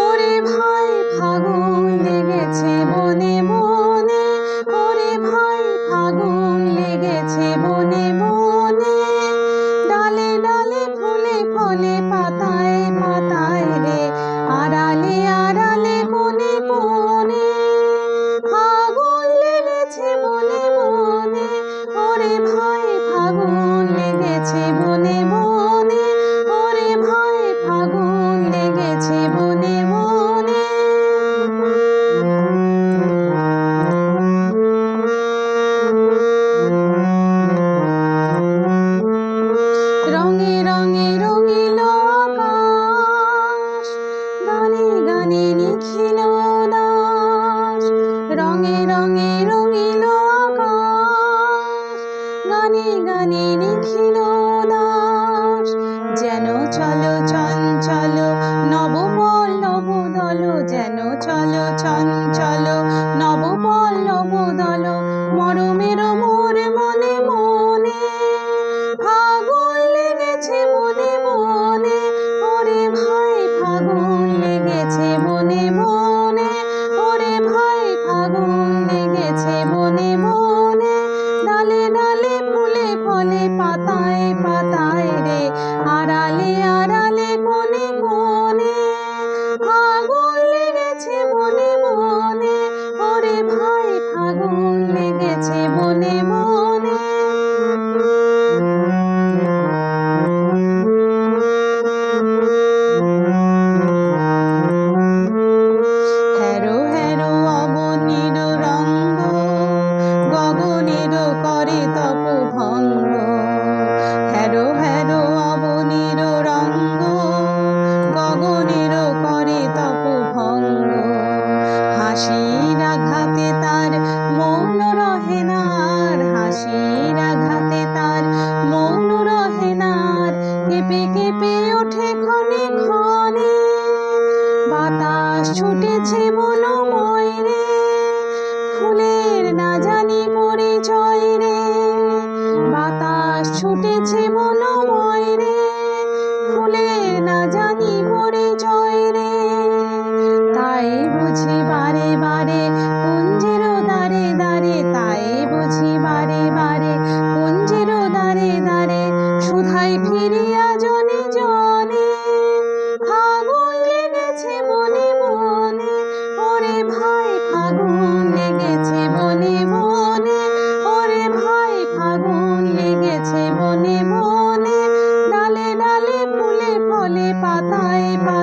ওরে ভাই ফাগুন লেগেছে মনে মনে, ওরে ভাই ফাগুন লেগেছে মনে মনে। ডালে ডালে ফুলে ফলে পাতা গানে গানে লিখিল দাস। যেন চলো চঞ্চল কেঁপে ওঠে ক্ষণে ক্ষণে। বাতাস ছুটেছে বলো ময়রে ফুলে 拜拜。